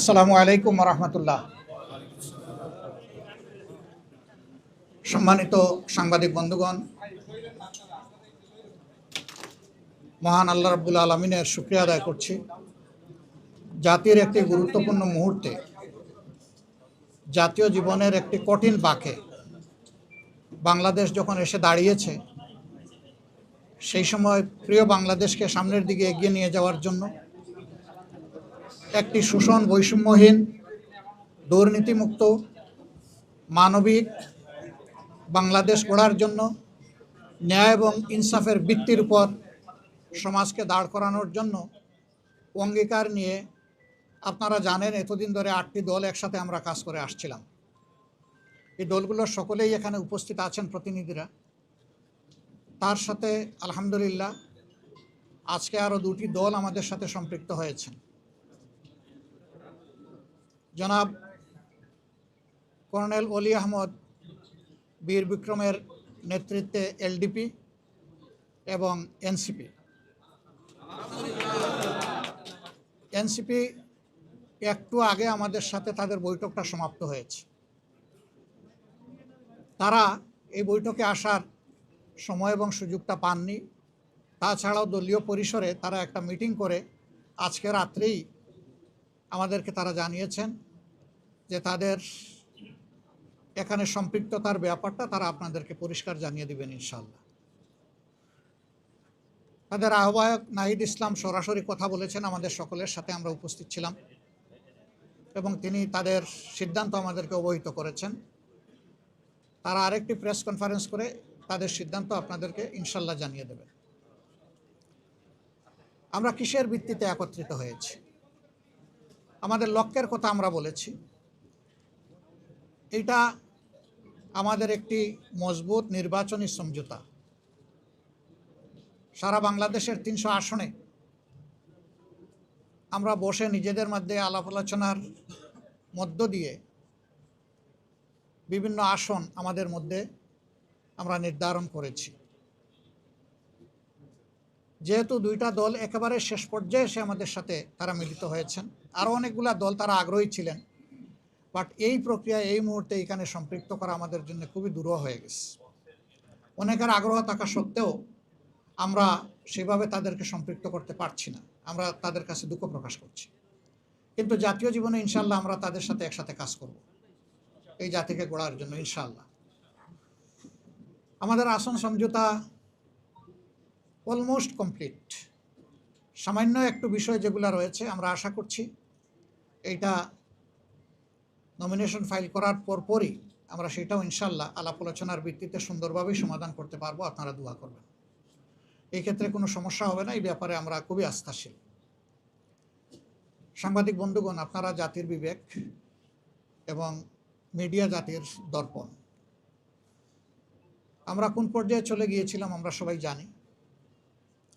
আসসালামু আলাইকুম রহমতুল্লাহ সম্মানিত সাংবাদিক বন্ধুগণ, মহান আল্লাহ রব্বুল আলমিনের শুক্রিয়া আদায় করছি। জাতির একটি গুরুত্বপূর্ণ মুহূর্তে, জাতীয় জীবনের একটি কঠিন বাঁকে, বাংলাদেশ যখন এসে দাঁড়িয়েছে, সেই সময় প্রিয় বাংলাদেশকে সামনের দিকে এগিয়ে নিয়ে যাওয়ার জন্য একটি শোষণ বৈষম্যহীন, দুর্নীতিমুক্ত, মানবিক বাংলাদেশ গড়ার জন্য ন্যায় এবং ইনসাফের ভিত্তির উপর সমাজকে দাঁড় করানোর জন্য অঙ্গীকার নিয়ে আপনারা জানেন, এতদিন ধরে আটটি দল একসাথে আমরা কাজ করে আসছিলাম। এই দলগুলোর সকলেই এখানে উপস্থিত আছেন প্রতিনিধিরা। তার সাথে আলহামদুলিল্লাহ আজকে আরও দুটি দল আমাদের সাথে সম্পৃক্ত হয়েছেন। জনাব কর্নেল অলি আহমদ বীর বিক্রমের নেতৃত্বে এলডিপি এবং এনসিপি। এনসিপি একটু আগে আমাদের সাথে তাদের বৈঠকটা সমাপ্ত হয়েছে। তারা এই বৈঠকে আসার সময় এবং সুযোগটা পাননি। তাছাড়াও দলীয় পরিসরে তারা একটা মিটিং করে আজকে রাত্রেই আমাদেরকে তারা জানিয়েছেন যে তাদের এখানে সম্পৃক্ততার ব্যাপারটা তারা আপনাদেরকে পরিষ্কার জানিয়ে দেবেন ইনশাল্লাহ তাদের আহ্বায়ক নাহিদ ইসলাম সরাসরি কথা বলেছেন, আমাদের সকলের সাথে আমরা উপস্থিত ছিলাম এবং তিনি তাদের সিদ্ধান্ত আমাদেরকে অবহিত করেছেন। তারা আরেকটি প্রেস কনফারেন্স করে তাদের সিদ্ধান্ত আপনাদেরকে ইনশাল্লাহ জানিয়ে দেবে আমরা কিসের ভিত্তিতে একত্রিত হয়েছি? আমাদের লক্ষ্যের কথা আমরা বলেছি। এটা আমাদের একটি মজবুত নির্বাচনী সমঝোতা। সারা বাংলাদেশের তিনশো আসনে আমরা বসে নিজেদের মধ্যে আলাপ আলোচনার মধ্য দিয়ে বিভিন্ন আসন আমাদের মধ্যে আমরা নির্ধারণ করেছি। যেহেতু দুইটা দল একেবারে শেষ পর্যায়ে এসে আমাদের সাথে তারা মিলিত হয়েছেন। আরও অনেকগুলা দল তারা আগ্রহী ছিলেন। বাট এই প্রক্রিয়া এই মুহূর্তে এখানে সম্পৃক্ত করা আমাদের জন্য খুবই দূর হয়ে গেছে। অনেকের আগ্রহ থাকা সত্ত্বেও আমরা সেভাবে তাদেরকে সম্পৃক্ত করতে পারছি না। আমরা তাদের কাছে দুঃখ প্রকাশ করছি। কিন্তু জাতীয় জীবনে ইনশাল্লাহ আমরা তাদের সাথে একসাথে কাজ করব। এই জাতিকে গড়ার জন্য ইনশাল্লাহ আমাদের আসন সমঝোতা অলমোস্ট কমপ্লিট সামান্য একটু বিষয় যেগুলো রয়েছে, আমরা আশা করছি এইটা নমিনেশন ফাইল করার পরপরই আমরা সেটাও ইনশাল্লাহ আলাপ আলোচনার ভিত্তিতে সুন্দরভাবেই সমাধান করতে পারব, আপনারা দোয়া করবেন। এই ক্ষেত্রে কোনো সমস্যা হবে না, এই ব্যাপারে আমরা খুবই আস্থাশীল। সাংবাদিক বন্ধুগণ, আপনারা জাতির বিবেক এবং মিডিয়া জাতির দর্পণ। আমরা কোন পর্যায়ে চলে গিয়েছিলাম আমরা সবাই জানি।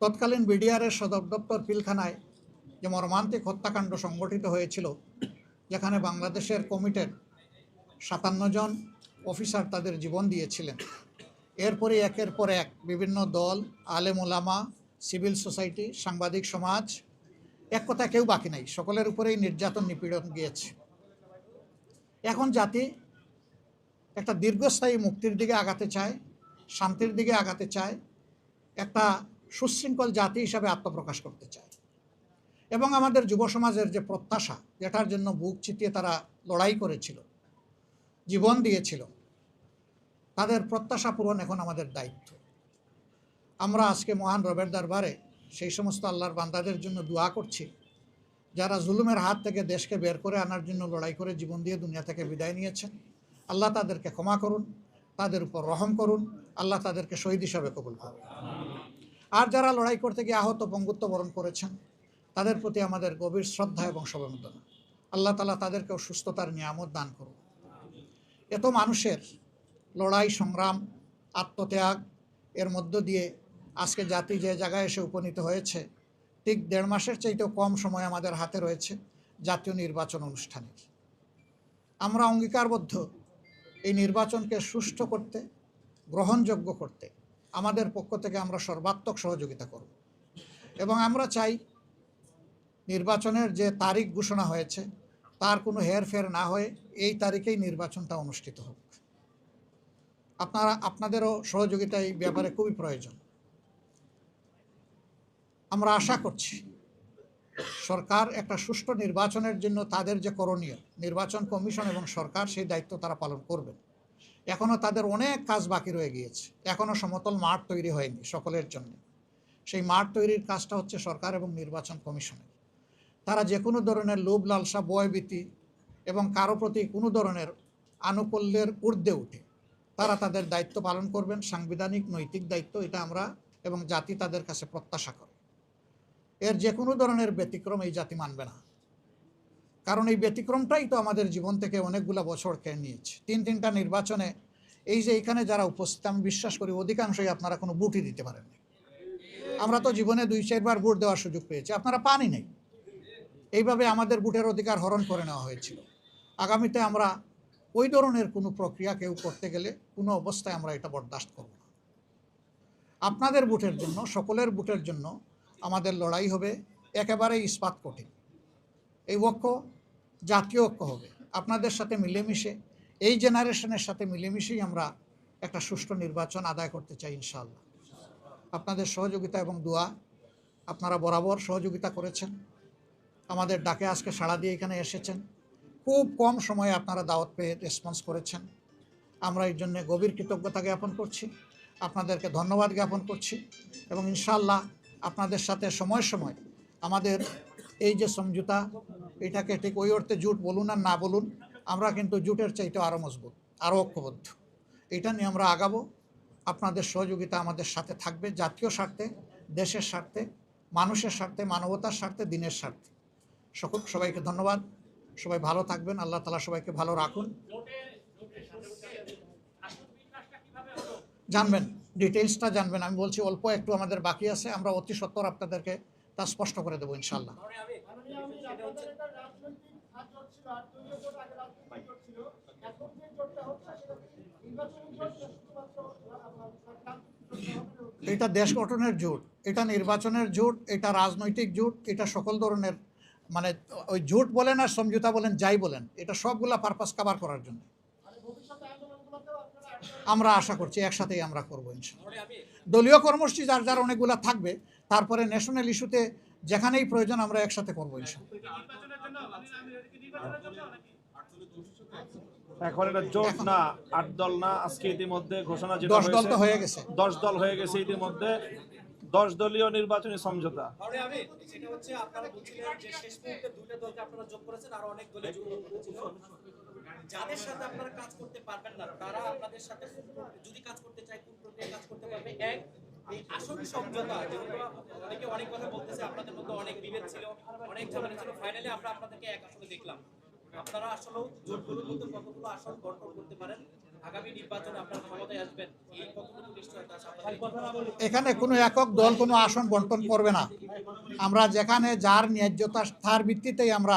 তৎকালীন বিডিআরের সদর দপ্তর পিলখানায় যে মর্মান্তিক হত্যাকাণ্ড সংগঠিত হয়েছিল, যেখানে বাংলাদেশের কমিটের সাতান্ন জন অফিসার তাদের জীবন দিয়েছিলেন। এরপরে একের পর এক বিভিন্ন দল, আলেম ওলামা সিভিল সোসাইটি, সাংবাদিক সমাজ, এক কথা কেউ বাকি নাই, সকলের উপরেই নির্যাতন, নিপীড়ন গিয়েছে। এখন জাতি একটা দীর্ঘস্থায়ী মুক্তির দিকে আগাতে চায়, শান্তির দিকে আগাতে চায়, একটা সুশৃঙ্খল জাতি হিসাবে আত্মপ্রকাশ করতে চায়। এবং আমাদের যুব সমাজের যে প্রত্যাশা, যেটার জন্য বুক চিতিয়ে তারা লড়াই করেছিল, জীবন দিয়েছিল, তাদের প্রত্যাশা পূরণ এখন আমাদের দায়িত্ব। আমরা আজকে মহান রবের দরবারে সেই সমস্ত আল্লাহর বান্দাদের জন্য দোয়া করছি, যারা জুলুমের হাত থেকে দেশকে বের করে আনার জন্য লড়াই করে জীবন দিয়ে দুনিয়া থেকে বিদায় নিয়েছেন। আল্লাহ তাদেরকে ক্ষমা করুন, তাদের উপর রহম করুন, আল্লাহ তাদেরকে শহীদ হিসাবে কবুল করুন। আর যারা লড়াই করতে গিয়ে আহত পঙ্গুত্ব বরণ করেছেন, তাদের প্রতি আমাদের গভীর শ্রদ্ধা এবং সমবেদনা। আল্লাহ তালা তাদেরকেও সুস্থতার নিয়ামত দান করুন। এত মানুষের লড়াই, সংগ্রাম, আত্মত্যাগ এর মধ্য দিয়ে আজকে জাতি যে জায়গায় এসে উপনীত হয়েছে, ঠিক দেড় মাসের চাইতেও কম সময় আমাদের হাতে রয়েছে জাতীয় নির্বাচন অনুষ্ঠানের। আমরা অঙ্গীকারবদ্ধ এই নির্বাচনকে সুষ্ঠু করতে, গ্রহণযোগ্য করতে আমাদের পক্ষ থেকে আমরা সর্বাত্মক সহযোগিতা করব। এবং আমরা চাই নির্বাচনের যে তারিখ ঘোষণা হয়েছে, তার কোনো হেরফের না হয়ে এই তারিখেই নির্বাচনটা অনুষ্ঠিত হোক। আপনারা, আপনাদেরও সহযোগিতা এই ব্যাপারে খুবই প্রয়োজন। আমরা আশা করছি সরকার একটা সুষ্ঠু নির্বাচনের জন্য তাদের যে করণীয়, নির্বাচন কমিশন এবং সরকার সেই দায়িত্ব তারা পালন করবেন। এখনও তাদের অনেক কাজ বাকি রয়ে গিয়েছে। এখনও সমতল মাঠ তৈরি হয়নি সকলের জন্য। সেই মাঠ তৈরির কাজটা হচ্ছে সরকার এবং নির্বাচন কমিশনের। তারা যে কোনো ধরনের লোভ, লালসা বয়বীতি এবং কারও প্রতি কোনো ধরনের আনুকূল্যের ঊর্ধ্বে উঠে, তারা তাদের দায়িত্ব পালন করবেন, সাংবিধানিক, নৈতিক দায়িত্ব এটা আমরা এবং জাতি তাদের কাছে প্রত্যাশা করে। এর যে কোনো ধরনের ব্যতিক্রম এই জাতি মানবে না। কারণ এই ব্যতিক্রমটাই তো আমাদের জীবন থেকে অনেকগুলো বছর কেড়ে নিয়েছে। তিন তিনটা নির্বাচনে এই যে এখানে যারা উপস্থিত, আমি বিশ্বাস করি অধিকাংশই আপনারা কোনো বুটই দিতে পারেননি আমরা তো জীবনে দুই, চারবার ভোট দেওয়ার সুযোগ পেয়েছি। আপনারা পানি নেই। এইভাবে আমাদের বুটের অধিকার হরণ করে নেওয়া হয়েছিল। আগামীতে আমরা ওই ধরনের কোনো প্রক্রিয়া কেউ করতে গেলে কোনো অবস্থায় আমরা এটা বরদাস্ত করব না। আপনাদের বুটের জন্য, সকলের বুটের জন্য আমাদের লড়াই হবে একেবারেই ইস্পাত কঠিন। এই ঐক্য জাতীয় ঐক্য হবে। আপনাদের সাথে মিলেমিশে, এই জেনারেশনের সাথে মিলেমিশেই আমরা একটা সুষ্ঠু নির্বাচন আদায় করতে চাই ইনশাআল্লাহ। আপনাদের সহযোগিতা এবং দোয়া আপনারা বরাবর সহযোগিতা করেছেন। আমাদের ডাকে আজকে সাড়া দিয়ে এখানে এসেছেন। খুব কম সময়ে আপনারা দাওয়াত পেয়ে রেসপন্স করেছেন। আমরা এই জন্যে গভীর কৃতজ্ঞতা জ্ঞাপন করছি। আপনাদেরকে ধন্যবাদ জ্ঞাপন করছি এবং ইনশাআল্লাহ আপনাদের সাথে সময় সময় আমাদের এই যে সমঝোতা, এটাকে ঠিক ওই অর্থে জুট বলুন আর না বলুন, আমরা কিন্তু জুটের চাইতে আরও মজবুত আরও ঐক্যবদ্ধ। এটা নিয়ে আমরা আগাবো। আপনাদের সহযোগিতা আমাদের সাথে থাকবে, জাতীয় স্বার্থে, দেশের স্বার্থে, মানুষের স্বার্থে, মানবতার স্বার্থে, দিনের স্বার্থে। সকল সবাইকে ধন্যবাদ। সবাই ভালো থাকবেন। আল্লাহ তালা সবাইকে ভালো রাখুন। জানবেন ডিটেলসটা জানবেন। আমি বলছি অল্প একটু আমাদের বাকি আছে। আমরা অতি সত্বর আপনাদেরকে তা স্পষ্ট করে দেবো ইনশাল্লাহ এটা দেশ গঠনের জোট, এটা নির্বাচনের জোট, এটা রাজনৈতিক জোট, এটা সকল ধরনের মানে ওই জোট বলেন আর সমঝোতা বলেন, যাই বলেন, এটা সবগুলা পারপাস কাভার করার জন্য। আমরা আশা করছি একসাথেই আমরা করব ইনশাল্লাহ দলীয় কর্মসূচি যার যার অনেকগুলা থাকবে তারপরে ন্যাশনাল ইস্যুতে যেখানেই প্রয়োজন আমরা একসাথে করব এখন এটা জোট না আট দল না আজকে ইতিমধ্যে ঘোষণা যেটা দশ দল তো হয়ে গেছে। দশ দল হয়ে গেছে ইতিমধ্যে দশ দলীয় নির্বাচনী সমঝোতা। তাহলে আমি সেটা হচ্ছে আপনারা বলছিলেন যে শেষ মুহূর্তে দুইটা দলকে আপনারা যোগ করেছেন আর অনেক দলে যুক্ত করেছিল যাদের সাথে আপনারা কাজ করতে পারবেন না তারা আপনাদের সাথে যদি কাজ করতে চায় কোন প্রক্রিয়ায় কাজ করতে পারবে? এক এই আসন সমঝোতা অনেকে অনেক কথা বলতেছে আপনাদের মধ্যে অনেক বিভেদ ছিল অনেক ঝামেলা ছিল ফাইনালি আমরা আপনাদেরকে এক আসনে দেখলাম। আপনারা আসলে জোটগুলোর মধ্যে কতগুলো আসন বন্টন করতে পারেন? আগামী নির্বাচনে আপনারা ক্ষমতায় আসবেন এই কতটুকু নিশ্চয়তা এখানে কোনো একক দল কোনো আসন বন্টন করবে না। আমরা যেখানে যার ন্যায্যতা তার ভিত্তিতেই আমরা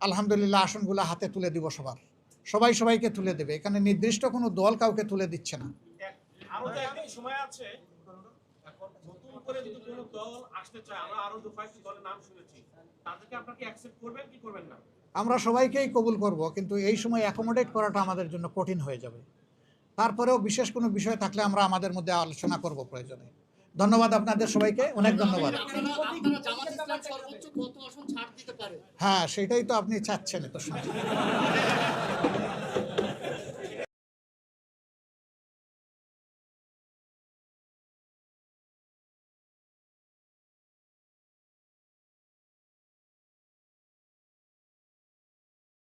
আলহামদুলিল্লাহ আসনগুলো হাতে তুলে দিব সবার। সবাই সবাইকে তুলে দেবে। এখানে নির্দিষ্ট কোনো দল কাউকে তুলে দিচ্ছে না। আরও তো একদিন সময় আছে। করে যদি কোনো দল আসতে চায় আমরা আরও দু কয়েকটি দলের নাম শুনেছি তাদেরকে আপনাকে অ্যাকসেপ্ট করবেন কি করবেন না? আমরা সবাইকেই কবুল করব কিন্তু এই সময় অ্যাকোমোডেট করাটা আমাদের জন্য কঠিন হয়ে যাবে। তারপরেও বিশেষ কোনো বিষয় থাকলে আমরা আমাদের মধ্যে আলোচনা করব প্রয়োজনে। ধন্যবাদ আপনাদের সবাইকে অনেক ধন্যবাদ। আপনারা আপনারা জামাত ইসলাম সর্বোচ্চ কত আসন ছাড় দিতে পারে? হ্যাঁ সেটাই তো আপনি চাচ্ছেন তো